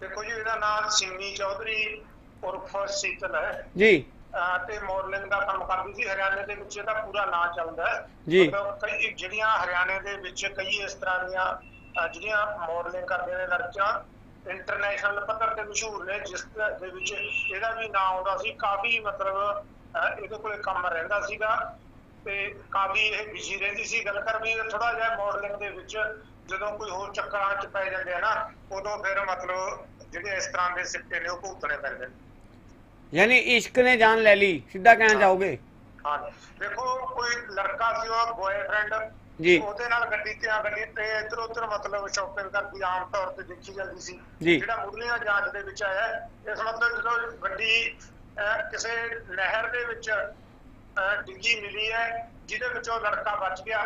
ਦੇਖੋ ਜੀ ਇਹਦਾ ਨਾਮ ਸਿੰਮੀ ਚੌਧਰੀ ਉਰਫ ਸੀਤਲ ਹੈ। ਜੀ। ਤੇ ਮਾਡਲਿੰਗ ਦਾ ਕੰਮ ਕਰਦੀ ਸੀ ਹਰਿਆਣੇ ਦੇ ਵਿੱਚ ਇਹਦਾ ਪੂਰਾ ਨਾਂ ਚੱਲਦਾ ਹੈ। ਜੀ। ਕਈ ਜਿਹੜੀਆਂ ਹਰਿਆਣੇ ਦੇ ਵਿੱਚ ਕਈ ਇਸ ਤਰ੍ਹਾਂ ਦੀਆਂ ਜਿਹੜੀਆਂ ਮਾਡਲਿੰਗ ਕਰਦੇ ਨੇ ਲੜਕੀਆਂ ਇੰਟਰਨੈਸ਼ਨਲ ਪੱਧਰ ਤੇ ਮਸ਼ਹੂਰ ਨੇ ਜਿਸ ਦੇ ਵਿੱਚ ਇਹਦਾ ਵੀ ਨਾਂ ਆਉਂਦਾ ਸੀ। ਕਾਫੀ ਮਤਲਬ ਇਹਦੇ ਕੋਲੇ ਕੰਮ ਰਹਿੰਦਾ ਸੀਗਾ ਤੇ ਕਾਫੀ ਇਹ ਬਿਜ਼ੀ ਰਹਿੰਦੀ ਸੀ। ਗੱਲ ਕਰ ਵੀ ਥੋੜਾ ਜਿਹਾ ਮਾਡਲਿੰਗ ਦੇ ਵਿੱਚ ਜਦੋਂ ਕੋਈ ਹੋਰ ਚੱਕਰਾਂ ਚ ਪੈ ਜਾਂਦੇ ਆ ਨਾ ਉਦੋਂ ਫਿਰ ਮਤਲਬ ਜਿਹੜੇ ਇਸ ਤਰ੍ਹਾਂ ਦੇ ਸਿੱਟੇ ਨੇ ਉਹ ਭੁਗਤਣੇ ਪੈਂਦੇ ਨੇ। ਯਾਨੀ ਇਸ਼ਕ ਨੇ ਜਾਨ ਲੈ ਲਈ ਸਿੱਧਾ ਕਹਿਣਾ ਚਾਹੋਗੇ ਹਾਂ ਦੇਖੋ ਕੋਈ ਲੜਕਾ ਸੀ ਉਹ ਬॉयਫ੍ਰੈਂਡ ਜੀ। ਉਹਦੇ ਨਾਲ ਗੱਡੀ ਤੇ ਆ ਗੱਡੀ ਤੇ ਇੱਧਰ ਉੱਧਰ ਮਤਲਬ ਸ਼ਾਪਿੰਗ ਕਰਦੀ ਆਮ ਤੌਰ ਤੇ ਦੇਖੀ ਜਾਂਦੀ ਸੀ। ਜਿਹੜਾ ਮੁੱਢਲੀਆਂ ਜਾਂਚ ਦੇ ਵਿੱਚ ਆਇਆ ਇਸ ਮਤਲਬ ਜਦੋਂ ਗੱਡੀ ਕਿਸੇ ਨਹਿਰ ਦੇ ਵਿੱਚ ਡਿੱਗੀ ਮਿਲੀ ਹੈ ਜਿਹਦੇ ਵਿੱਚੋਂ ਲੜਕਾ ਬਚ ਗਿਆ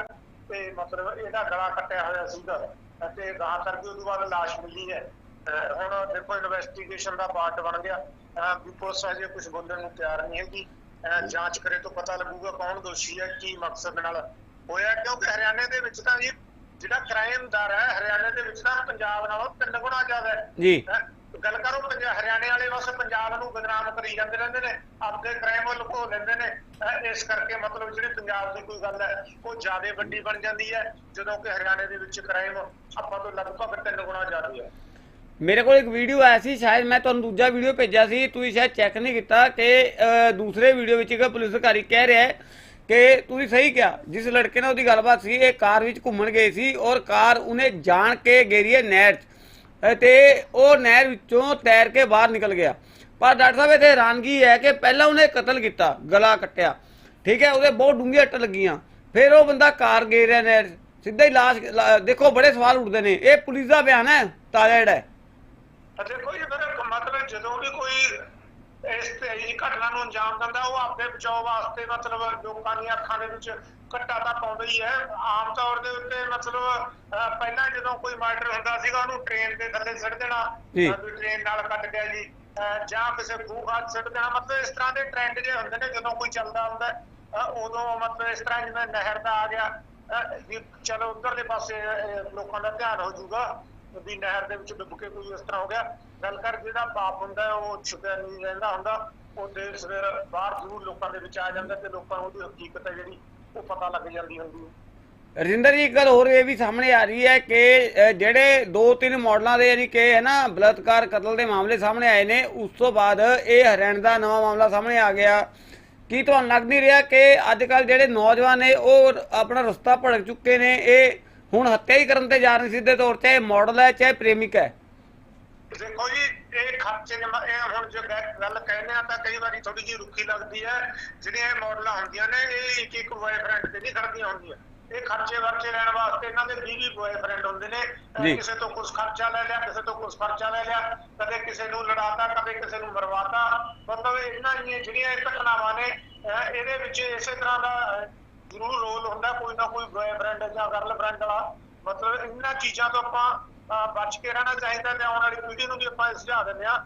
ਤੇ ਮਤਲਬ ਇਹਦਾ ਗਲਾ ਕੱਟਿਆ ਹੋਇਆ ਸੀਗਾ। ਅਤੇ ਗਾਂ ਕਰਕੇ ਉਸ ਤੋਂ ਬਾਅਦ ਲਾਸ਼ ਮਿਲੀ ਹੈ। ਹੁਣ ਦੇਖੋ ਇਨਵੈਸਟੀਗੇਸ਼ਨ ਦਾ ਪਾਰਟ ਬਣ ਗਿਆ। ਵੀ ਪੁਲਿਸ ਅਜੇ ਕੁਝ ਬੋਲਣ ਨੂੰ ਤਿਆਰ ਨਹੀਂ ਹੈਗੀ। ਜਾਂਚ ਕਰੇ ਤੋਂ ਪਤਾ ਲੱਗੂਗਾ ਕੌਣ ਦੋਸ਼ੀ ਹੈ ਕੀ ਮਕਸਦ ਨਾਲ ਹੋਇਆ। ਕਿਉਂਕਿ ਹਰਿਆਣੇ ਦੇ ਵਿੱਚ ਤਾਂ ਜਿਹੜਾ ਕ੍ਰਾਈਮ ਦਰ ਹੈ ਹਰਿਆਣੇ ਦੇ ਵਿੱਚ ਤਾਂ ਪੰਜਾਬ ਨਾਲੋਂ ਤਿੰਨ ਗੁਣਾ ਜ਼ਿਆਦਾ ਹੈ। ਜੀ? ਗੱਲ ਕਰੋ ਪੰਜਾਬ ਹਰਿਆਣੇ ਵਾਲੇ ਬਸ ਪੰਜਾਬ ਨੂੰ ਬਦਨਾਮ ਕਰੀ ਜਾਂਦੇ ਰਹਿੰਦੇ ਨੇ ਆਪਦੇ ਕ੍ਰਾਈਮ ਉਹ ਲੁਕੋ ਲੈਂਦੇ ਨੇ? ਇਸ ਕਰਕੇ ਮਤਲਬ ਜਿਹੜੀ ਪੰਜਾਬ ਦੀ ਕੋਈ ਗੱਲ ਹੈ ਉਹ ਜ਼ਿਆਦਾ ਵੱਡੀ ਬਣ ਜਾਂਦੀ ਹੈ। ਜਦੋਂ ਕਿ ਹਰਿਆਣੇ ਦੇ ਵਿੱਚ ਕ੍ਰਾਈਮ ਆਪਾਂ ਤੋਂ ਲਗਭਗ ਤਿੰਨ ਗੁਣਾ ਜ਼ਿਆਦਾ ਹੈ। ਮੇਰੇ ਕੋਲ ਇੱਕ ਵੀਡੀਓ ਆਇਆ ਸੀ ਸ਼ਾਇਦ ਮੈਂ ਤੁਹਾਨੂੰ ਦੂਜਾ ਵੀਡੀਓ ਭੇਜਿਆ ਸੀ ਤੁਸੀਂ ਸ਼ਾਇਦ ਚੈੱਕ ਨਹੀਂ ਕੀਤਾ ਕਿ ਦੂਸਰੇ ਵੀਡੀਓ ਵਿੱਚ ਇੱਕ ਪੁਲਿਸ ਅਧਿਕਾਰੀ ਕਹਿ ਰਿਹਾ ਹੈ ਕਿ ਤੁਸੀਂ ਸਹੀ ਕਿਹਾ ਜਿਸ ਲੜਕੇ ਨਾਲ ਉਹਦੀ ਗੱਲਬਾਤ ਸੀ ਇਹ ਕਾਰ ਵਿੱਚ ਘੁੰਮਣ ਗਏ ਸੀ ਔਰ ਕਾਰ ਉਹਨੇ ਜਾਣ ਕੇ ਗੇਰੀ ਹੈ ਨਹਿਰ 'ਚ। ਅ, ਤੇ ਉਹ ਨਹਿਰ ਵਿੱਚੋਂ ਤੈਰ ਕੇ ਬਾਹਰ ਨਿਕਲ ਗਿਆ। ਪਰ ਡਾਕਟਰ ਸਾਹਿਬ ਇੱਥੇ ਹੈਰਾਨਗੀ ਹੈ ਕਿ ਪਹਿਲਾਂ ਉਹਨੇ ਕਤਲ ਕੀਤਾ ਗਲਾ ਕੱਟਿਆ। ਠੀਕ ਹੈ ਉਹਦੇ ਬਹੁਤ ਡੂੰਘੀਆਂ ਅੱਟ ਲੱਗੀਆਂ। ਫਿਰ ਉਹ ਬੰਦਾ ਕਾਰ ਗੇਰਿਆ ਨਹਿਰ 'ਚ। ਸਿੱਧਾ ਹੀ ਲਾਸ਼ ਲਾ- ਦੇਖੋ ਬੜੇ ਸਵਾਲ ਉੱਠਦੇ ਨੇ। ਇਹ ਪੁਲਿਸ ਦਾ ਬਿਆਨ ਹੈ ਤਾਜ਼ਾ ਜਿਹੜਾ ਹੈ। ਦੇਖੋ ਜੀ ਫਿਰ ਮਤਲਬ ਜਦੋਂ ਵੀ ਕੋਈ ਇਸ ਤੇ ਇਹ ਘਟਨਾ ਨੂੰ ਅੰਜਾਮ ਦਿੰਦਾ ਉਹ ਆਪਣੇ ਬਚਾਓ ਵਾਸਤੇ ਮਤਲਬ ਲੋਕਾਂ ਦੀਆਂ ਅੱਖਾਂ ਦੇ ਵਿੱਚ ਘੱਟਾ ਤਾਂ ਪਾਉਂਦਾ ਹੀ ਹੈ ਆਮ ਤੌਰ ਦੇ ਉੱਤੇ ਮਤਲਬ ਪਹਿਲਾਂ ਜਦੋਂ ਕੋਈ ਮਰਡਰ ਹੁੰਦਾ ਸੀਗਾ ਉਹਨੂੰ ਟ੍ਰੇਨ ਦੇ ਥੱਲੇ ਸਿੱਟ ਦੇਣਾ ਜੀ। ਟ੍ਰੇਨ ਨਾਲ ਕੱਟ ਗਿਆ ਜੀ ਜਾਂ ਕਿਸੇ ਖੂਹ ਖਾਦ ਸਿੱਟ ਦੇਣਾ ਮਤਲਬ ਇਸ ਤਰ੍ਹਾਂ ਦੇ ਟ੍ਰੈਂਡ ਜੇ ਹੁੰਦੇ ਨੇ ਜਦੋਂ ਕੋਈ ਚੱਲਦਾ ਹੁੰਦਾ ਉਦੋਂ ਮਤਲਬ ਇਸ ਤਰ੍ਹਾਂ ਜਿਵੇਂ ਨਹਿਰ ਦਾ ਆ ਗਿਆ ਚਲੋ ਉਧਰਲੇ ਪਾਸੇ ਲੋਕਾਂ ਦਾ ਧਿਆਨ ਹੋ ਜਾਊਗਾ ਵੀ ਨਹਿਰ ਦੇ ਵਿੱਚ ਡੁੱਬ ਕੇ ਕੋਈ ਇਸ ਤਰ੍ਹਾਂ ਹੋ ਗਿਆ। ਗੱਲ ਕਰ ਜਿਹੜਾ ਪਾਪ ਹੁੰਦਾ, ਉਹ ਛੁਪਿਆ ਨਹੀਂ ਰਹਿੰਦਾ ਹੁੰਦਾ। ਉਹ ਦੇਰ ਸਵੇਰ ਬਾਹਰ ਜ਼ਰੂਰ ਲੋਕਾਂ ਦੇ ਵਿੱਚ ਆ ਜਾਂਦਾ ਤੇ ਲੋਕਾਂ ਨੂੰ ਉਹਦੀ ਹਕੀਕਤ ਹੈ ਜਿਹੜੀ, ਉਹ ਪਤਾ ਲੱਗ ਜਾਂਦੀ ਹੁੰਦੀ ਹੈ। ਰਜਿੰਦਰ ਜੀ, ਇੱਕ ਗੱਲ ਹੋਰ ਇਹ ਵੀ ਸਾਹਮਣੇ ਆ ਰਹੀ ਹੈ ਕਿ ਜਿਹੜੇ ਦੋ ਤਿੰਨ ਮਾਡਲਾਂ ਦੇ ਯਾਨੀ ਕਿ ਹੈ ਨਾ, ਬਲਾਤਕਾਰ ਕਤਲ ਦੇ ਮਾਮਲੇ ਸਾਹਮਣੇ ਆਏ ਨੇ, ਉਸ ਤੋਂ ਬਾਅਦ ਇਹ ਹਰਿਆਣਾ ਦਾ ਨਵਾਂ ਮਾਮਲਾ ਸਾਹਮਣੇ ਆ ਗਿਆ। ਕੀ ਤੁਹਾਨੂੰ ਲੱਗ ਨਹੀਂ ਰਿਹਾ ਕਿ ਅੱਜ ਕੱਲ ਜਿਹੜੇ ਨੌਜਵਾਨ ਨੇ, ਉਹ ਆਪਣਾ ਰਸਤਾ ਭੜਕ ਚੁੱਕੇ ਨੇ? ਇਹ ਹੁਣ ਹੱਤਿਆ ਹੀ ਕਰਨ ਤੇ ਜਾ ਰਹੇ ਸਿੱਧੇ ਤੌਰ ਤੇ ਮਾਡਲ ਹੈ ਚਾਹੇ ਪ੍ਰੇਮਿਕ ਹੈ। ਦੇਖੋ ਜੀ ਇਹ ਖਰਚੇ ਨੇ ਇਹ ਹੁਣ ਜੇ ਗੱਲ ਕਹਿੰਦੇ ਆ ਤਾਂ ਕਈ ਵਾਰੀ ਥੋੜੀ ਜਿਹੀ ਰੁੱਖੀ ਲੱਗਦੀ ਹੈ। ਜਿਹੜੀਆਂ ਇਹ ਮਾਡਲਾਂ ਹੁੰਦੀਆਂ ਨੇ ਇਹ ਇੱਕ ਇੱਕ ਬॉयਫ੍ਰੈਂਡ ਤੇ ਨਹੀਂ ਖੜਦੀਆਂ ਹੁੰਦੀਆਂ। ਇਹ ਖਰਚੇ ਵਰਚੇ ਲੈਣ ਵਾਸਤੇ ਇਹਨਾਂ ਦੇ 20 20 ਬॉयਫ੍ਰੈਂਡ ਹੁੰਦੇ ਨੇ। ਕਿਸੇ ਤੋਂ ਕੁਝ ਖਰਚਾ ਲੈ ਲਿਆ ਕਿਸੇ ਤੋਂ ਕੁਝ ਖਰਚਾ ਲੈ ਲਿਆ ਕਦੇ ਕਿਸੇ ਨੂੰ ਲੜਾਤਾ ਕਦੇ ਕਿਸੇ ਨੂੰ ਮਰਵਾਤਾ। ਮਤਲਬ ਇਹਨਾਂ ਜਿਹੜੀਆਂ ਇਹ ਘਟਨਾਵਾਂ ਨੇ ਇਹਦੇ ਵਿੱਚ ਇਸੇ ਤਰ੍ਹਾਂ ਦਾ ਜ਼ਰੂਰ ਰੋਲ ਹੁੰਦਾ ਕੋਈ ਨਾ ਕੋਈ ਬॉयਫ੍ਰੈਂਡ ਜਾਂ ਗਰਲਫ੍ਰੈਂਡ ਵਾਲਾ। ਮਤਲਬ ਇਹਨਾਂ ਚੀਜ਼ਾਂ ਤੋਂ ਆਪਾਂ ਬਚ ਕੇ ਰਹਿਣਾ ਚਾਹੀਦਾ ਤੇ ਆਉਣ ਵਾਲੀ ਪੀੜ੍ਹੀ ਨੂੰ ਵੀ ਆਪਾਂ ਇਹ ਸੁਝਾਅ ਦਿੰਦੇ ਆ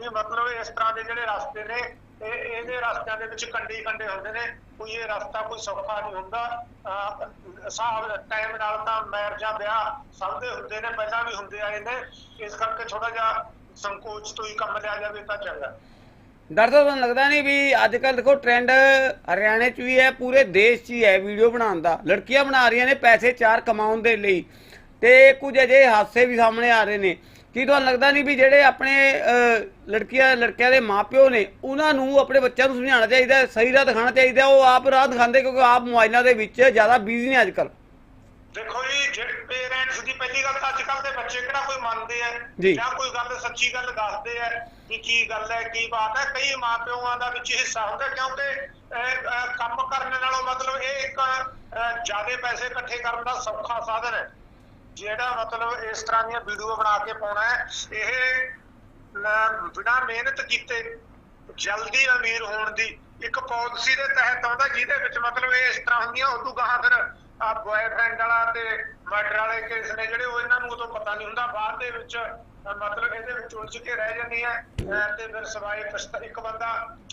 ਵੀ ਮਤਲਬ ਇਸ ਤਰ੍ਹਾਂ ਦੇ ਜਿਹੜੇ ਰਸਤੇ ਨੇ ਇਹ ਇਹਦੇ ਰਸਤਿਆਂ ਦੇ ਵਿੱਚ ਕੰਡੇ ਕੰਡੇ ਹੁੰਦੇ ਨੇ। ਕੋਈ ਇਹ ਰਸਤਾ ਕੋਈ ਸੌਖਾ ਨਹੀਂ ਹੁੰਦਾ। ਅਹ, ਹਿਸਾਬ ਟਾਈਮ ਨਾਲ ਤਾਂ ਮੈਰਿਜਾਂ ਵਿਆਹ ਸਭ ਦੇ ਹੁੰਦੇ ਨੇ ਪਹਿਲਾਂ ਵੀ ਹੁੰਦੇ ਆਏ ਨੇ। ਇਸ ਕਰਕੇ ਥੋੜਾ ਜਿਹਾ ਸੰਕੋਚ ਤੋਂ ਹੀ ਕੰਮ ਲਿਆ ਜਾਵੇ ਤਾਂ ਚੰਗਾ। ਡਾਕਟਰ ਸਾਹਿਬ ਤੁਹਾਨੂੰ ਲੱਗਦਾ ਨਹੀਂ ਵੀ ਅੱਜ ਕੱਲ ਦੇਖੋ ਟ੍ਰੈਂਡ ਹਰਿਆਣੇ 'ਚ ਵੀ ਹੈ, ਪੂਰੇ ਦੇਸ਼ 'ਚ ਹੀ ਹੈ ਵੀਡੀਓ ਬਣਾਉਣ ਦਾ। ਲੜਕੀਆਂ ਬਣਾ ਰਹੀਆਂ ਨੇ ਪੈਸੇ ਚਾਰ ਕਮਾਉਣ ਦੇ ਲਈ। ਤੇ ਕੁਝ ਅਜੇ ਹਾਦਸੇ ਵੀ ਸਾਹਮਣੇ ਆ ਰਹੇ ਨੇ। ਕੀ ਤੁਹਾਨੂੰ ਲੱਗਦਾ ਨਹੀਂ ਵੀ ਜਿਹੜੇ ਆਪਣੇ ਲੜਕੀਆਂ, ਲੜਕਿਆਂ ਦੇ ਮਾਪਿਓ ਨੇ, ਉਹਨਾਂ ਨੂੰ ਆਪਣੇ ਬੱਚਿਆਂ ਨੂੰ ਸਮਝਾਉਣਾ ਚਾਹੀਦਾ, ਸਹੀ ਰਾਹ ਦਿਖਾਉਣਾ ਚਾਹੀਦਾ, ਉਹ ਆਪ ਰਾਹ ਦਿਖਾਉਂਦੇ ਕਿਉਂਕਿ ਆਪ ਮੋਬਾਈਲਾਂ ਦੇ ਵਿੱਚ ਜ਼ਿਆਦਾ ਬਿਜ਼ੀ ਨੇ ਅੱਜ ਕੱਲ੍ਹ ਦੇਖੋ ਜੀ ਜਿਹੜੇ ਪੇਰੈਂਟਸ ਦੀ ਪਹਿਲੀ ਗੱਲ ਤਾਂ ਅੱਜ ਕੱਲ ਦੇ ਬੱਚੇ ਕਿਹੜਾ ਕੋਈ ਮੰਨਦੇ ਆ? ਜੀ। ਕੋਈ ਗੱਲ ਸੱਚੀ ਗੱਲ ਦੱਸਦੇ ਆ ਕਿ ਕੀ ਗੱਲ ਹੈ ਕੀ ਬਾਤ ਹੈ? ਕਈ ਮਾਪਿਆਂ ਦਾ ਵਿੱਚ ਹਿੱਸਾ ਹੁੰਦਾ ਕਿਉਂਕਿ ਕੰਮ ਕਰਨ ਨਾਲੋਂ ਮਤਲਬ ਇਹ ਇੱਕ ਜ਼ਿਆਦਾ ਪੈਸੇ ਇਕੱਠੇ ਕਰਨ ਦਾ ਸੌਖਾ ਸਾਧਨ ਹੈ। ਜਿਹੜਾ ਮਤਲਬ ਇਸ ਤਰ੍ਹਾਂ ਦੀਆਂ ਵੀਡੀਓ ਬਣਾ ਕੇ ਪਾਉਣਾ ਹੈ ਇਹ ਬਿਨਾਂ ਮਿਹਨਤ ਕੀਤੇ ਜਲਦੀ ਅਮੀਰ ਹੋਣ ਦੀ ਇੱਕ ਪਾਲਿਸੀ ਦੇ ਤਹਿਤ ਆਉਂਦਾ ਜਿਹਦੇ ਵਿੱਚ ਮਤਲਬ ਇਹ ਇਸ ਤਰ੍ਹਾਂ ਹੁੰਦੀਆਂ ਉਦੋਂ ਗਾਹਾਂ ਫਿਰ ਆ ਬॉयਫ੍ਰੈਂਡ ਵਾਲਾ ਤੇ ਮਰਡਰ ਵਾਲੇ ਕੇਸ ਨੇ ਜਿਹੜੇ ਉਹ ਇਹਨਾਂ ਨੂੰ ਉਦੋਂ ਪਤਾ ਨਹੀਂ ਹੁੰਦਾ ਬਾਅਦ ਦੇ ਵਿੱਚ ਮਤਲਬ ਇਹਦੇ ਵਿੱਚ ਉਲਝ ਕੇ ਰਹਿ ਜਾਂਦੀਆਂ ਅਹ ਤੇ ਫਿਰ ਸਵਾਏ ਇੱਕ ਬੰਦਾ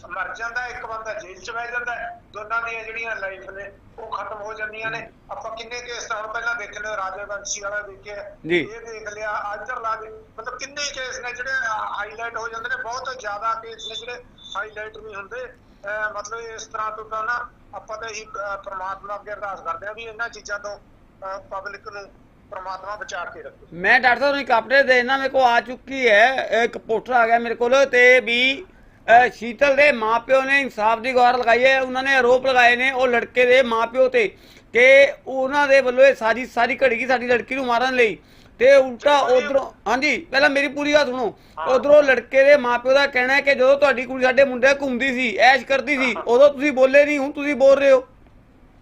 ਮਰ ਜਾਂਦਾ ਇੱਕ ਬੰਦਾ ਜੇਲ੍ਹ 'ਚ ਬਹਿ ਜਾਂਦਾ ਹੈ। ਦੋਨਾਂ ਦੀਆਂ ਜਿਹੜੀਆਂ ਲਾਈਫ ਨੇ ਉਹ ਖਤਮ ਹੋ ਜਾਂਦੀਆਂ ਨੇ ਆਪਾਂ ਕਿੰਨੇ ਕੇਸ ਤਾਂ ਪਹਿਲਾਂ ਦੇਖ ਲਏ ਰਾਜੇ ਵੰਸ਼ੀ ਵਾਲਾ ਦੇਖਿਆ। ਇਹ ਦੇਖ ਲਿਆ ਆਜਰ ਲਾ ਦੇ ਮਤਲਬ ਕਿੰਨੇ ਕੇਸ ਨੇ ਜਿਹੜੇ ਹਾਈਲਾਈਟ ਹੋ ਜਾਂਦੇ ਨੇ ਬਹੁਤ ਜ਼ਿਆਦਾ ਕੇਸ ਨੇ ਜਿਹੜੇ ਹਾਈਲਾਈਟ ਨਹੀਂ ਹੁੰਦੇ ਮਤਲਬ ਇਸ ਤਰ੍ਹਾਂ ਤੋਂ ਤਾਂ ਨਾ ਆਪਾਂ ਤਾਂ ਇਹੀ ਪ੍ਰਮਾਤਮਾ ਅੱਗੇ ਅਰਦਾਸ ਕਰਦੇ ਆ ਵੀ ਇਹਨਾਂ ਚੀਜ਼ਾਂ ਤੋਂ ਪਬਲਿਕ ਨੂੰ ਪ੍ਰਮਾਤਮਾ ਬਚਾ ਕੇ ਰੱਖੇ। ਮੈਂ ਡਾਕਟਰ ਸਾਹਿਬ ਨੂੰ ਇੱਕ ਅਪਡੇਟ ਦੇਣਾ, ਮੇਰੇ ਕੋ ਆ ਚੁੱਕੀ ਹੈ, ਇੱਕ ਪੋਸਟਰ ਆ ਗਿਆ ਮੇਰੇ ਕੋਲ ਤੇ ਵੀ ਸ਼ੀਤਲ ਦੇ ਮਾਪਿਓ ਨੇ ਇਨਸਾਫ ਦੀ ਗੁਹਾਰ ਲਗਾਈ ਹੈ, ਉਹਨਾਂ ਨੇ ਆਰੋਪ ਲਗਾਏ ਨੇ ਉਹ ਲੜਕੇ ਦੇ ਮਾਪਿਓ ਤੇ, ਕਿ ਉਹਨਾਂ ਦੇ ਵੱਲੋਂ ਇਹ ਸਾਰੀ ਸਾਰੀ ਘੜੀ ਗਈ ਸਾਡੀ ਲੜਕੀ ਨੂੰ ਮਾਰਨ ਲਈ। ਤੇ ਉਲਟਾ ਉਧਰੋਂ ਹਾਂਜੀ ਪਹਿਲਾਂ ਮੇਰੀ ਪੂਰੀ ਗੱਲ ਸੁਣੋ। ਉਧਰੋਂ ਲੜਕੇ ਦੇ ਮਾਪਿਓ ਦਾ ਕਹਿਣਾ ਹੈ ਕਿ ਜਦੋਂ ਤੁਹਾਡੀ ਕੁੜੀ ਸਾਡੇ ਮੁੰਡੇ ਘੁੰਮਦੀ ਸੀ ਐਸ਼ ਕਰਦੀ ਸੀ ਉਦੋਂ ਤੁਸੀਂ ਬੋਲੇ ਨਹੀਂ ਹੁਣ ਤੁਸੀਂ ਬੋਲ ਰਹੇ ਹੋ।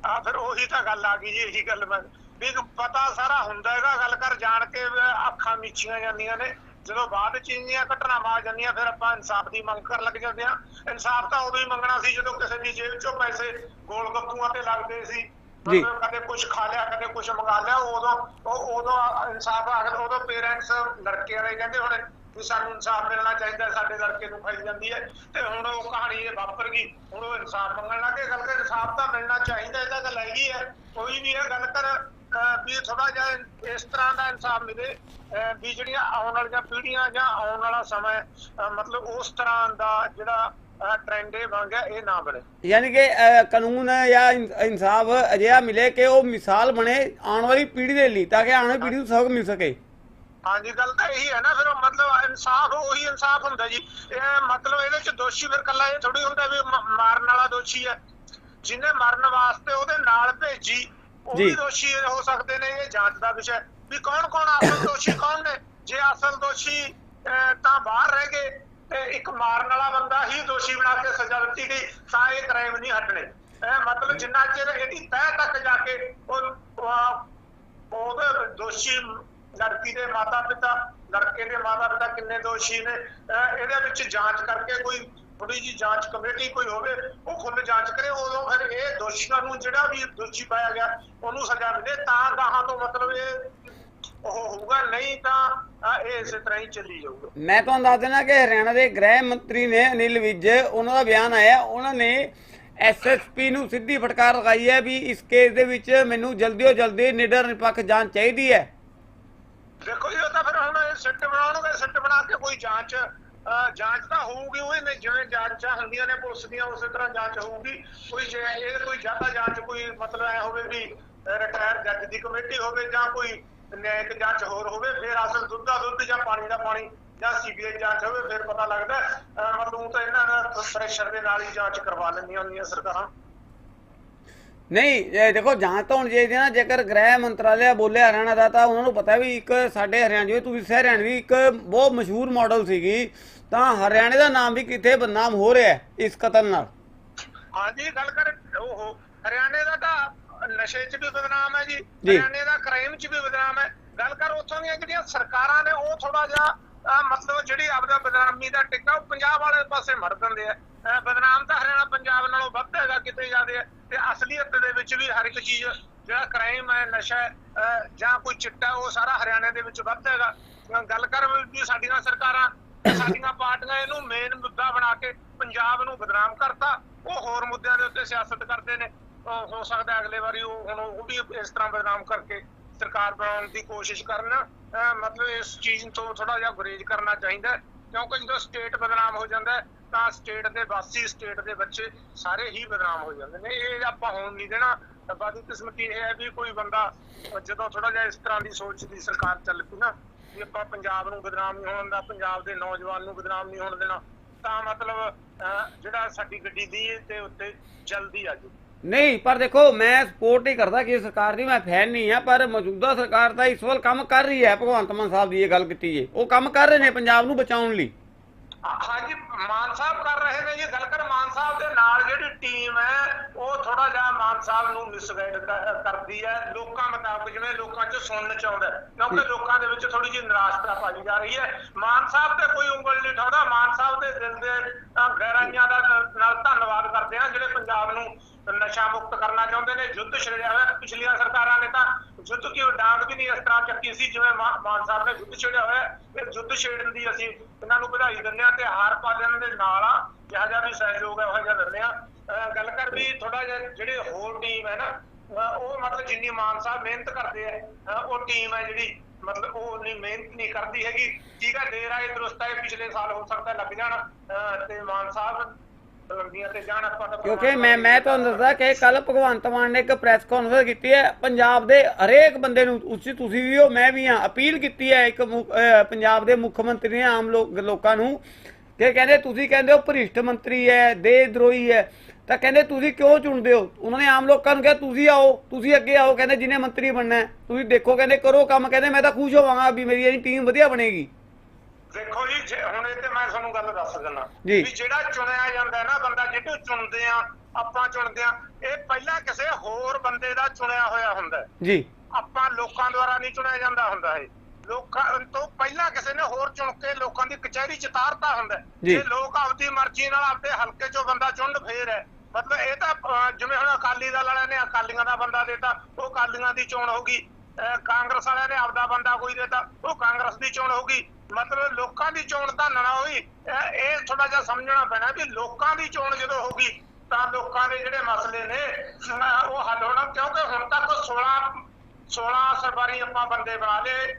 ਆ ਫਿਰ ਉਹੀ ਤਾਂ ਗੱਲ ਆ ਗਈ ਜੀ ਇਹੀ ਗੱਲ ਮੈਂ ਵੀ ਪਤਾ ਸਾਰਾ ਹੁੰਦਾ ਹੈਗਾ ਗੱਲ ਕਰ ਜਾਣ ਕੇ ਅੱਖਾਂ ਮੀਚੀਆਂ ਜਾਂਦੀਆਂ ਨੇ। ਜਦੋਂ ਬਾਅਦ ਚ ਇੰਨੀਆਂ ਘਟਨਾਵਾਂ ਆ ਜਾਂਦੀਆਂ ਫਿਰ ਆਪਾਂ ਇਨਸਾਫ ਦੀ ਮੰਗ ਕਰਨ ਲੱਗ ਜਾਂਦੇ ਆ ਇਨਸਾਫ ਤਾਂ ਉਦੋਂ ਹੀ ਮੰਗਣਾ ਸੀ ਜਦੋਂ ਕਿਸੇ ਦੀ ਜੇਬ ਚੋਂ ਪੈਸੇ ਗੋਲ ਗੱਪੂਆਂ ਤੇ ਲੱਗਦੇ ਸੀ। ਜੀ। ਕਦੇ ਕੁਝ ਖਾ ਲਿਆ, ਕਦੇ ਕੁਝ ਮੰਗਾ ਲਿਆ, ਉਦੋਂ ਉਹ ਉਦੋਂ ਇਨਸਾਫ ਆ ਗਿਆ ਉਦੋਂ ਪੇਰੈਂਟਸ ਲੜਕੇ ਵਾਲੇ ਕਹਿੰਦੇ ਹੁਣ ਵੀ ਸਾਨੂੰ ਇਨਸਾਫ ਮਿਲਣਾ ਚਾਹੀਦਾ, ਸਾਡੇ ਲੜਕੇ ਨੂੰ ਖਾਈ ਜਾਂਦੀ ਹੈ ਤੇ ਹੁਣ ਉਹ ਕਹਾਣੀ ਇਹ ਵਾਪਰ ਗਈ, ਹੁਣ ਉਹ ਇਨਸਾਫ ਮੰਗਣ ਲੱਗੇ ਗੱਲ ਕਰ ਇਨਸਾਫ ਤਾਂ ਮਿਲਣਾ ਚਾਹੀਦਾ ਇਹਦਾ ਗੱਲ ਹੈਗੀ ਹੈ ਕੋਈ ਵੀ ਇਹ ਗੱਲ ਕਰ ਵੀ ਥੋੜਾ ਜਿਹਾ ਇਸ ਤਰ੍ਹਾਂ ਦਾ ਇਨਸਾਫ ਮਿਲੇ ਵੀ ਜਿਹੜੀਆਂ ਆਉਣ ਵਾਲੀਆਂ ਪੀੜ੍ਹੀਆਂ ਜਾਂ ਆਉਣ ਵਾਲਾ ਸਮਾਂ ਮਤਲਬ ਉਸ ਤਰ੍ਹਾਂ ਦਾ ਜਿਹੜਾ ਟ੍ਰੈਂਡ ਇਹ ਬਣ ਗਿਆ ਇਹ ਨਾ ਬਣੇ। ਯਾਨੀ ਕਿ ਕਾਨੂੰਨ ਜਾਂ ਇਨ- ਇਨਸਾਫ ਅਜਿਹਾ ਮਿਲੇ ਕਿ ਉਹ ਮਿਸਾਲ ਬਣੇ ਆਉਣ ਵਾਲੀ ਪੀੜ੍ਹੀ ਦੇ ਲਈ ਤਾਂ ਕਿ ਆਉਣ ਵਾਲੀ ਪੀੜ੍ਹੀ ਨੂੰ ਸਬਕ ਮਿਲ ਸਕੇ। ਹਾਂਜੀ ਗੱਲ ਤਾਂ ਇਹੀ ਹੈ ਨਾ ਫਿਰ ਉਹ ਮਤਲਬ ਇਨਸਾਫ ਉਹੀ ਇਨਸਾਫ ਹੁੰਦਾ ਜੀ। ਇਹ ਮਤਲਬ ਇਹਦੇ ਚ ਦੋਸ਼ੀ ਫਿਰ ਕੱਲਾ ਇਹ ਥੋੜੀ ਹੁੰਦਾ ਵੀ ਮ- ਮਾਰਨ ਵਾਲਾ ਦੋਸ਼ੀ ਹੈ। ਜਿਹਨੇ ਮਰਨ ਵਾਸਤੇ ਉਹਦੇ ਨਾਲ ਭੇਜੀ ਉਹ। ਵੀ ਦੋਸ਼ੀ ਹੋ ਸਕਦੇ ਨੇ ਇਹ ਜਾਂਚ ਦਾ ਵਿਸ਼ਾ। ਵੀ ਕੌਣ ਕੌਣ ਅਸਲ ਦੋਸ਼ੀ ਕੌਣ ਨੇ? ਜੇ ਅਸਲ ਦੋਸ਼ੀ ਤਾਂ ਬਾਹਰ ਰਹਿ ਗਏ ਇੱਕ ਮਾਰਨ ਵਾਲਾ ਬੰਦਾ ਹੀ ਦੋਸ਼ੀ ਬਣਾ ਕੇ ਸਜ਼ਾ ਦਿੱਤੀ ਗਈ, ਤਾਂ ਇਹ ਕ੍ਰਾਈਮ ਨਹੀਂ ਹਟਣੇ। ਇਹ ਮਤਲਬ ਜਿੰਨਾ ਚਿਰ ਇਹਦੀ ਤਹਿ ਤੱਕ ਜਾ ਕੇ ਉਹ ਉਹਦੇ ਦੋਸ਼ੀ ਲੜਕੀ ਦੇ ਮਾਤਾ ਪਿਤਾ ਲੜਕੇ ਦੇ ਮਾਤਾ ਪਿਤਾ ਕਿੰਨੇ ਦੋਸ਼ੀ ਨੇ ਇਹਦੇ ਵਿੱਚ ਜਾਂਚ ਕਰਕੇ ਕੋਈ ਥੋੜੀ ਜੀ ਜਾਂਚ ਕਮੇਟੀ ਕੋਈ ਹੋਵੇ, ਉਹ ਖੁੱਲ ਜਾਂਚ ਕਰੇ, ਉਦੋਂ ਫਿਰ ਇਹ ਦੋਸ਼ੀਆਂ ਨੂੰ ਜਿਹੜਾ ਵੀ ਦੋਸ਼ੀ ਪਾਇਆ ਗਿਆ, ਉਹਨੂੰ ਸਜ਼ਾ ਮਿਲੇ, ਤਾਂ ਗਾਹਾਂ ਤੋਂ ਮਤਲਬ ਇਹ ਉਹ ਹੋਊਗਾ ਨਹੀਂ ਤਾਂ ਅਹ ਇਹ ਇਸੇ ਤਰ੍ਹਾਂ ਹੀ ਚੱਲੀ ਜਾਊਗਾ। ਮੈਂ ਤੁਹਾਨੂੰ ਦੱਸ ਦੇਣਾ ਕਿ ਹਰਿਆਣਾ ਦੇ ਗ੍ਰਹਿ ਮੰਤਰੀ ਨੇ ਅਨਿਲ ਵਿਜ ਉਹਨਾਂ ਦਾ ਬਿਆਨ ਆਇਆ ਉਹਨਾਂ ਨੇ ਐਸਐਸਪੀ ਨੂੰ ਸਿੱਧੀ ਫਟਕਾਰ ਲਗਾਈ ਹੈ ਵੀ ਇਸ ਕੇਸ ਦੇ ਵਿੱਚ ਮੈਨੂੰ ਜਲਦੀ ਤੋਂ ਜਲਦੀ ਨਿਡਰ ਨਿਰਪੱਖ ਜਾਂਚ ਚਾਹੀਦੀ ਹੈ। ਦੇਖੋ ਜੀ ਉਹ ਤਾਂ ਫਿਰ ਹੁਣ ਸਿੱਟ ਬਣਾਉਣਗੇ ਸਿੱਟ ਬਣਾ ਕੇ ਕੋਈ ਜਾਂਚ ਜਾਂਚ ਤਾਂ ਹੋਊਗੀ ਉਹ ਨੇ ਜਿਵੇਂ ਜਾਂਚਾਂ ਹੁੰਦੀਆਂ ਨੇ ਪੁਲਿਸ ਦੀਆਂ ਉਸੇ ਤਰ੍ਹਾਂ ਜਾਂਚ ਹੋਊਗੀ। ਕੋਈ ਜੇ ਇਹ ਕੋਈ ਜ਼ਿਆਦਾ ਜਾਂਚ ਕੋਈ ਮਤਲਬ ਐ ਹੋਵੇ ਵੀ ਰਿਟਾਇਰ ਜੱਜ ਦੀ ਕਮੇਟੀ ਹੋਵੇ ਜਾਂ ਕੋਈ ਨਿਆਇਕ ਜਾਂਚ ਹੋਰ ਹੋਵੇ ਫਿਰ ਅਸਲ ਦੁੱਧ ਦਾ ਦੁੱਧ ਜਾਂ ਪਾਣੀ ਦਾ ਪਾਣੀ ਜਾਂ ਸੀਬੀਆਈ ਜਾਂਚ ਹੋਵੇ ਫਿਰ ਪਤਾ ਲੱਗਦਾ ਮਤਲਬ ਤਾਂ ਇਹਨਾਂ ਦਾ ਪ੍ਰੈਸ਼ਰ ਦੇ ਨਾਲ ਹੀ ਜਾਂਚ ਕਰਵਾ ਲੈਂਦੀਆਂ ਹੁੰਦੀਆਂ ਸਰਕਾਰਾਂ। ਨਹੀਂ ਇਹ ਦੇਖੋ ਜਾਂਚ ਤਾਂ ਹੁਣ ਹੈ ਨਾ ਜੇਕਰ ਗ੍ਰਹਿ ਮੰਤਰਾਲਿਆ ਬੋਲਿਆ ਹਰਿਆਣਾ ਦਾ ਤਾਂ ਉਹਨਾਂ ਨੂੰ ਪਤਾ ਵੀ ਇੱਕ ਸਾਡੇ ਹਰਿਆਣਾ ਜਿਵੇਂ ਤੁਸੀਂ ਸਹਿ ਹਰਿਆਣਵੀ ਇੱਕ ਬਹੁਤ ਮਸ਼ਹੂਰ ਮਾਡਲ ਸੀਗੀ ਤਾਂ ਹਰਿਆਣੇ ਦਾ ਨਾਮ ਵੀ ਕਿਤੇ ਬਦਨਾਮ ਹੋ ਰਿਹਾ ਇਸ ਕਤਲ ਨਾਲ? ਹਾਂਜੀ ਗੱਲ ਕਰ ਉਹ ਹਰਿਆਣੇ ਦਾ ਤਾਂ ਨਸ਼ੇ 'ਚ ਵੀ ਬਦਨਾਮ ਹੈ ਜੀ। ਹਰਿਆਣੇ ਦਾ ਕ੍ਰਾਈਮ 'ਚ ਵੀ ਬਦਨਾਮ ਹੈ। ਗੱਲ ਕਰ ਉੱਥੋਂ ਦੀਆਂ ਜਿਹੜੀਆਂ ਸਰਕਾਰਾਂ ਨੇ ਉਹ ਥੋੜਾ ਜਿਹਾ ਮਤਲਬ ਜਿਹੜੀ ਆਪਦਾ ਬਦਨਾਮੀ ਦਾ ਟਿੱਕਾ ਉਹ ਪੰਜਾਬ ਵਾਲੇ ਪਾਸੇ ਮਰ ਦਿੰਦੇ ਆ। ਬਦਨਾਮ ਤਾਂ ਹਰਿਆਣਾ ਪੰਜਾਬ ਨਾਲੋਂ ਵੱਧ ਹੈਗਾ ਕਿਤੇ ਜਾਂਦੇ ਆ ਤੇ ਅਸਲੀਅਤ ਦੇ ਵਿੱਚ ਵੀ ਹਰ ਇੱਕ ਚੀਜ਼ ਜਿਹੜਾ ਕ੍ਰਾਈਮ ਹੈ ਨਸ਼ਾ ਹੈ, ਜਾਂ ਕੋਈ ਚਿੱਟਾ ਉਹ ਸਾਰਾ ਹਰਿਆਣੇ ਦੇ ਵਿੱਚ ਵੱਧ ਹੈਗਾ। ਗੱਲ ਕਰ ਵੀ ਸਾਡੀਆਂ ਸਰਕਾਰਾਂ ਸਾਡੀਆਂ ਪਾਰਟੀਆਂ ਇਹਨੂੰ ਮੇਨ ਮੁੱਦਾ ਬਣਾ ਕੇ ਪੰਜਾਬ ਨੂੰ ਬਦਨਾਮ ਕਰਤਾ। ਉਹ ਹੋਰ ਮੁੱਦਿਆਂ ਦੇ ਉੱਤੇ ਸਿਆਸਤ ਕਰਦੇ ਨੇ। ਹੋ ਸਕਦਾ ਅਗਲੇ ਵਾਰੀ ਉਹ ਹੁਣ ਉਹ ਵੀ ਇਸ ਤਰ੍ਹਾਂ ਬਦਨਾਮ ਕਰਕੇ ਸਰਕਾਰ ਬਣਾਉਣ ਦੀ ਕੋਸ਼ਿਸ਼ ਕਰਨ। ਮਤਲਬ ਇਸ ਚੀਜ਼ ਤੋਂ ਥੋੜਾ ਜਿਹਾ ਗੁਰੇਜ਼ ਕਰਨਾ ਚਾਹੀਦਾ ਕਿਉਂਕਿ ਜਦੋਂ ਸਟੇਟ ਬਦਨਾਮ ਹੋ ਜਾਂਦਾ ਤਾਂ ਸਟੇਟ ਦੇ ਵਾਸੀ ਸਟੇਟ ਦੇ ਬੱਚੇ ਸਾਰੇ ਹੀ ਬਦਨਾਮ ਹੋ ਜਾਂਦੇ ਨੇ। ਇਹ ਆਪਾਂ ਹੋਣ ਨਹੀਂ ਦੇਣਾ। ਬਾਦੀ ਕਿਸਮਤੀ ਇਹ ਹੈ ਵੀ ਕੋਈ ਬੰਦਾ ਜਦੋਂ ਥੋੜਾ ਜਿਹਾ ਇਸ ਤਰ੍ਹਾਂ ਦੀ ਸੋਚ ਦੀ ਸਰਕਾਰ ਚੱਲ ਪਈ ਨਾ ਵੀ ਆਪਾਂ ਪੰਜਾਬ ਨੂੰ ਬਦਨਾਮ ਨਹੀਂ ਹੋਣ ਦਾ ਪੰਜਾਬ ਦੇ ਨੌਜਵਾਨ ਨੂੰ ਬਦਨਾਮ ਨਹੀਂ ਹੋਣ ਦੇਣਾ ਤਾਂ ਮਤਲਬ ਅਹ, ਜਿਹੜਾ ਸਾਡੀ ਗੱਡੀ ਦੀ ਤੇ ਉੱਤੇ ਜਲਦੀ ਆ ਜੂ ਨਹੀਂ ਪਰ ਦੇਖੋ ਮੈਂ ਸਪੋਰਟ ਨਹੀਂ ਕਰਦਾ ਕਿ ਸਰਕਾਰ ਦੀ ਮੈਂ ਫੈਨ ਨਹੀਂ ਆ ਪਰ ਮੌਜੂਦਾ ਸਰਕਾਰ ਤਾਂ ਇਸ ਵੱਲ ਕੰਮ ਕਰ ਰਹੀ ਹੈ ਭਗਵੰਤ ਮਾਨ ਸਾਹਿਬ ਦੀ ਇਹ ਗੱਲ ਕੀਤੀ ਜੇ ਉਹ ਕੰਮ ਕਰ ਰਹੇ ਨੇ ਪੰਜਾਬ ਨੂੰ ਬਚਾਉਣ ਲਈ। ਹਾਂਜੀ ਮਾਨ ਸਾਹਿਬ ਕਰ ਰਹੇ ਨੇ ਜੀ ਗੱਲ ਕਰ ਮਾਨ ਸਾਹਿਬ ਦੇ ਨਾਲ ਜਿਹੜੀ ਟੀਮ ਹੈ ਉਹ ਥੋੜਾ ਜਿਹਾ ਮਾਨ ਸਾਹਿਬ ਨੂੰ ਮਿਸਗਾਈਡ ਕਰਦੀ ਹੈ। ਲੋਕਾਂ ਮੁਤਾਬਕ ਜਿਵੇਂ ਲੋਕਾਂ 'ਚ ਸੁਣਨ ਚ ਆਉਂਦਾ ਹੈ। ਕਿਉਂਕਿ ਲੋਕਾਂ ਦੇ ਵਿੱਚ ਥੋੜੀ ਜਿਹੀ ਨਿਰਾਸ਼ਤਾ ਪਾਈ ਜਾ ਰਹੀ ਹੈ। ਮਾਨ ਸਾਹਿਬ ਤੇ ਕੋਈ ਉਂਗਲ ਨਹੀਂ ਠਾਉਂਦਾ ਮਾਨ ਸਾਹਿਬ ਦੇ ਦਿਲ ਦੇ ਗਹਿਰਾਈਆਂ ਦਾ ਨਾਲ- ਨਾਲ ਧੰਨਵਾਦ ਕਰਦੇ ਆ ਜਿਹੜੇ ਪੰਜਾਬ ਨੂੰ ਨਸ਼ਾ ਮੁਕਤ ਕਰਨਾ ਚਾਹੁੰਦੇ ਨੇ। ਯੁੱਧ ਛੇੜਿਆ ਪਿਛਲੀਆਂ ਸਰਕਾਰਾਂ ਨੇ ਤਾਂ ਯੁੱਧ ਕੀ ਡਾਂਗ ਵੀ ਨਹੀਂ ਇਸ ਤਰ੍ਹਾਂ ਚੱਕੀ ਸੀ, ਜਿਵੇਂ ਮਾਨ ਸਾਹਿਬ ਨੇ ਯੁੱਧ ਛੇੜਿਆ ਹੋਇਆ। ਹੈ। ਯੁੱਧ ਛੇੜਨ ਦੀ ਅਸੀਂ ਇਹਨਾਂ ਨੂੰ ਵਧਾਈ ਦਿੰਦੇ ਆ ਤੇ ਹਾਰ ਪਾਲਣ ਦੇ ਨਾਲ ਆ। ਜਿਹਾ ਜਿਹਾ ਵੀ ਸਹਿਯੋਗ ਹੈ, ਉਹ ਜਿਹਾ ਦਿੰਦੇ ਆ ਗੱਲ ਕਰ ਵੀ ਥੋੜਾ ਜਿਹਾ ਜਿਹੜੇ ਹੋਰ ਟੀਮ ਹੈ ਨਾ ਉਹ ਮਤਲਬ ਜਿੰਨੀ ਮਾਨ ਸਾਹਿਬ ਮਿਹਨਤ ਕਰਦੇ ਆ ਉਹ ਟੀਮ ਹੈ ਜਿਹੜੀ ਮਤਲਬ ਉਹ ਉਨੀ ਮਿਹਨਤ ਨਹੀਂ ਕਰਦੀ ਹੈਗੀ। ਠੀਕ ਹੈ ਡੇਰਾ ਆਏ, ਦਰੁਸਤ ਹੈ ਪਿਛਲੇ ਸਾਲ ਹੋ ਸਕਦਾ ਲੱਗ ਜਾਣ। ਤੇ ਮਾਨ ਸਾਹਿਬ ਕਿਉਂਕਿ ਮੈਂ ਮੈਂ ਤੁਹਾਨੂੰ ਦੱਸਦਾ ਕਿ ਕੱਲ ਭਗਵੰਤ ਮਾਨ ਨੇ ਇੱਕ ਪ੍ਰੈਸ ਕਾਨਫਰੰਸ ਕੀਤੀ ਹੈ। ਪੰਜਾਬ ਦੇ ਹਰੇਕ ਬੰਦੇ ਨੂੰ ਉਸ ਤੁਸੀਂ ਵੀ ਹੋ ਮੈਂ ਵੀ ਹਾਂ ਅਪੀਲ ਕੀਤੀ ਹੈ ਇੱਕ ਪੰਜਾਬ ਦੇ ਮੁੱਖ ਮੰਤਰੀ ਨੇ ਆਮ ਲੋਕ ਨੂੰ ਕਿ ਕਹਿੰਦੇ ਤੁਸੀਂ ਕਹਿੰਦੇ ਹੋ ਭ੍ਰਿਸ਼ਟ ਮੰਤਰੀ ਹੈ ਦੇਸ਼ ਦਰੋਹੀ ਹੈ ਤਾਂ ਕਹਿੰਦੇ ਤੁਸੀਂ ਕਿਉਂ ਚੁਣਦੇ ਹੋ? ਉਹਨਾਂ ਨੇ ਆਮ ਲੋਕਾਂ ਨੂੰ ਕਿਹਾ ਤੁਸੀਂ ਆਓ ਤੁਸੀਂ ਅੱਗੇ ਆਓ ਕਹਿੰਦੇ ਜਿਹਨੇ ਮੰਤਰੀ ਬਣਨਾ ਤੁਸੀਂ ਦੇਖੋ ਕਹਿੰਦੇ ਕਰੋ ਕੰਮ ਕਹਿੰਦੇ ਮੈਂ ਤਾਂ ਖੁਸ਼ ਹੋਵਾਂਗਾ ਵੀ ਮੇਰੀ ਟੀਮ ਵਧੀਆ ਬਣੇਗੀ। ਦੇਖੋ ਜੀ ਜੇ- ਹੁਣ ਇਹ ਤੇ ਮੈਂ ਤੁਹਾਨੂੰ ਗੱਲ ਦੱਸ ਦਿੰਦਾ ਜੀ। ਵੀ ਜਿਹੜਾ ਚੁਣਿਆ ਜਾਂਦਾ ਹੈ ਨਾ ਬੰਦਾ ਜਿਹਨੂੰ ਚੁਣਦੇ ਆ ਆਪਾਂ ਚੁਣਦੇ ਆ ਇਹ ਪਹਿਲਾਂ ਕਿਸੇ ਹੋਰ ਬੰਦੇ ਦਾ ਚੁਣਿਆ ਹੋਇਆ ਹੁੰਦਾ ਹੈ। ਜੀ ਆਪਾਂ ਲੋਕਾਂ ਦੁਆਰਾ ਨਹੀਂ ਚੁਣਿਆ ਜਾਂਦਾ ਹੁੰਦਾ ਇਹ ਲੋਕਾਂ ਤੋਂ ਪਹਿਲਾਂ ਕਿਸੇ ਨੇ ਹੋਰ ਚੁਣ ਕੇ ਲੋਕਾਂ ਦੀ ਕਚਹਿਰੀ ਚ ਤਾਰਤਾ ਹੁੰਦਾ ਹੈ। ਜੀ। ਜੇ ਲੋਕ ਆਪਦੀ ਮਰਜ਼ੀ ਨਾਲ ਆਪਦੇ ਹਲਕੇ ਚੋਂ ਬੰਦਾ ਚੁਣਨ ਫੇਰ ਹੈ ਮਤਲਬ ਇਹ ਤਾਂ ਅਹ, ਜਿਵੇਂ ਹੁਣ ਅਕਾਲੀ ਦਲ ਵਾਲਿਆਂ ਨੇ ਅਕਾਲੀਆਂ ਦਾ ਬੰਦਾ ਦੇਤਾ ਉਹ ਅਕਾਲੀਆਂ ਦੀ ਚੋਣ ਹੋਗੀ ਅਹ, ਕਾਂਗਰਸ ਵਾਲਿਆਂ ਨੇ ਆਪਦਾ ਬੰਦਾ ਕੋਈ ਦੇਤਾ, ਉਹ ਕਾਂਗਰਸ ਦੀ ਚੋਣ ਹੋ ਗਈ ਮਤਲਬ ਲੋਕਾਂ ਦੀ ਚੋਣ ਤਾਂ ਨਾ ਹੋਈ ਇਹ- ਥੋੜਾ ਜਿਹਾ ਸਮਝਣਾ ਪੈਣਾ ਵੀ ਲੋਕਾਂ ਦੀ ਚੋਣ ਜਦੋਂ ਹੋ ਗਈ ਤਾਂ ਲੋਕਾਂ ਦੇ ਜਿਹੜੇ ਮਸਲੇ ਨੇ ਉਹ ਹੱਲ ਹੋਣਾ, ਕਿਉਂਕਿ ਹੁਣ ਤੱਕ 16 16 ਸਰਵਾਰੀ ਆਪਾਂ ਬੰਦੇ ਬਣਾ ਲਏ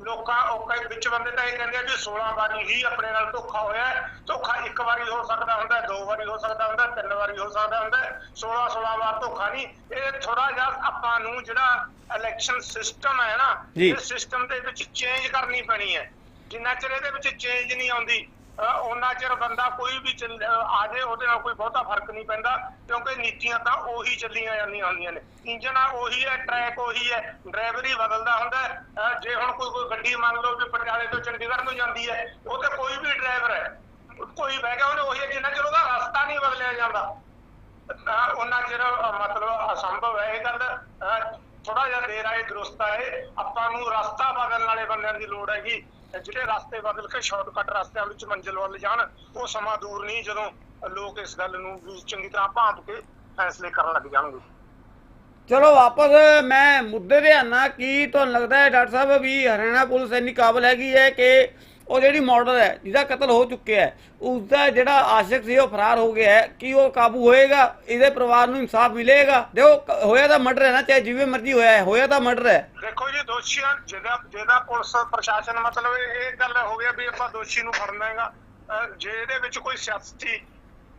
ਲੋਕਾਂ ਉਹ ਕਈ ਵਿੱਚ ਬੰਦੇ ਤਾਂ ਇਹ ਕਹਿੰਦੇ ਆ ਵੀ 16 ਵਾਰੀ ਹੀ ਆਪਣੇ ਨਾਲ ਧੋਖਾ ਹੋਇਆ। ਧੋਖਾ ਇੱਕ ਵਾਰੀ ਹੋ ਸਕਦਾ ਹੁੰਦਾ ਦੋ ਵਾਰੀ ਹੋ ਸਕਦਾ ਹੁੰਦਾ ਤਿੰਨ ਵਾਰੀ ਹੋ ਸਕਦਾ ਹੁੰਦਾ 16 16 ਵਾਰ ਧੋਖਾ ਨਹੀਂ ਇਹ ਥੋੜਾ ਜਿਹਾ ਆਪਾਂ ਨੂੰ ਜਿਹੜਾ ਇਲੈਕਸ਼ਨ ਸਿਸਟਮ ਹੈ ਨਾ। ਇਹ ਸਿਸਟਮ ਦੇ ਵਿੱਚ ਚੇਂਜ ਕਰਨੀ ਪੈਣੀ ਹੈ ਜਿੰਨਾ ਚਿਰ ਇਹਦੇ ਵਿੱਚ ਚੇਂਜ ਨਹੀਂ ਆਉਂਦੀ ਉਹਨਾਂ ਚਿਰ ਬੰਦਾ ਕੋਈ ਵੀ ਚੱਲ- ਆ ਜਾਏ ਉਹਦੇ ਨਾਲ ਕੋਈ ਬਹੁਤਾ ਫ਼ਰਕ ਨਹੀਂ ਪੈਂਦਾ, ਕਿਉਂਕਿ ਨੀਤੀਆਂ ਤਾਂ ਉਹੀ ਚੱਲੀਆਂ ਜਾਂਦੀਆਂ ਹੁੰਦੀਆਂ ਨੇ। ਇੰਜਨ ਆ ਉਹੀ ਹੈ ਟਰੈਕ ਉਹੀ ਹੈ ਡਰਾਈਵਰ ਹੀ ਬਦਲਦਾ ਹੁੰਦਾ ਜੇ ਹੁਣ ਕੋਈ ਕੋਈ ਗੱਡੀ ਮੰਨ ਲਓ ਵੀ ਪਟਿਆਲੇ ਤੋਂ ਚੰਡੀਗੜ੍ਹ ਨੂੰ ਜਾਂਦੀ ਹੈ, ਉਹ ਤੇ ਕੋਈ ਵੀ ਡਰਾਈਵਰ ਹੈ। ਕੋਈ ਬਹਿ ਗਿਆ, ਉਹਨੇ ਉਹੀ ਜਿੰਨਾ ਚਿਰ ਉਹਦਾ ਰਸਤਾ ਨਹੀਂ ਬਦਲਿਆ ਜਾਂਦਾ। ਉਹਨਾਂ ਚਿਰ ਮਤਲਬ ਅਸੰਭਵ ਹੈ ਇਹ ਗੱਲ। ਥੋੜਾ ਜਿਹਾ ਦੇਰ ਆਏ, ਦਰੁਸਤ ਆਏ। ਆਪਾਂ ਨੂੰ ਰਸਤਾ ਬਦਲਣ ਵਾਲੇ ਬੰਦਿਆਂ ਦੀ ਲੋੜ ਹੈਗੀ। ਜਿਹੜੇ ਰਸਤੇ ਬਦਲ ਕੇ ਸ਼ਾਰਟਕਟ ਰਸਤਿਆਂ ਵਿੱਚ ਮੰਜ਼ਿਲ ਵੱਲ ਜਾਣ, ਉਹ ਸਮਾਂ ਦੂਰ ਨਹੀਂ, ਜਦੋਂ ਲੋਕ ਇਸ ਗੱਲ ਨੂੰ ਵੀ ਚੰਗੀ ਤਰ੍ਹਾਂ ਭਾਂਪ ਕੇ ਫੈਸਲੇ ਕਰਨ ਲੱਗ ਜਾਣਗੇ। ਚਲੋ ਵਾਪਸ, ਮੈਂ ਮੁੱਦੇ ਤੇ ਆਨਾ, ਕੀ ਤੁਹਾਨੂੰ ਲੱਗਦਾ ਹੈ ਡਾਕਟਰ ਸਾਹਿਬ ਵੀ ਹਰਿਆਣਾ ਪੁਲਿਸ ਇੰਨੀ ਕਾਬਲ ਹੈਗੀ ਹੈ ਕਿ ਉਹ ਜਿਹੜੀ ਮਾਡਲ ਹੈ, ਜਿਹਦਾ ਕਤਲ ਹੋ ਚੁੱਕਿਆ ਹੈ ਉਸ ਦਾ ਜਿਹੜਾ ਆਸ਼ਿਕ ਸੀ, ਉਹ ਫਰਾਰ ਹੋ ਗਿਆ ਹੈ, ਕੀ ਉਹ ਕਾਬੂ ਹੋਏਗਾ? ਇਹਦੇ ਪਰਿਵਾਰ ਨੂੰ ਇਨਸਾਫ ਮਿਲੇਗਾ? ਦੇਖੋ ਹੋਇਆ ਤਾਂ ਮਰਡਰ ਹੈ ਨਾ, ਚਾਹੇ ਜਿਵੇਂ ਮਰਜ਼ੀ ਹੋਇਆ ਹੈ, ਹੋਇਆ ਤਾਂ ਮਰਡਰ ਹੈ। ਦੇਖੋ ਜੀ ਦੋਸ਼ੀਆਂ ਜਿਹਦਾ ਜਿਹਦਾ ਪੁਲਿਸ, ਪ੍ਰਸ਼ਾਸਨ ਮਤਲਬ ਇਹ ਗੱਲ ਹੋ ਗਿਆ ਵੀ ਆਪਾਂ ਦੋਸ਼ੀ ਨੂੰ ਫੜਨਾ ਹੈਗਾ। ਜੇ ਇਹਦੇ ਵਿੱਚ ਕੋਈ ਸਿਆਸੀ,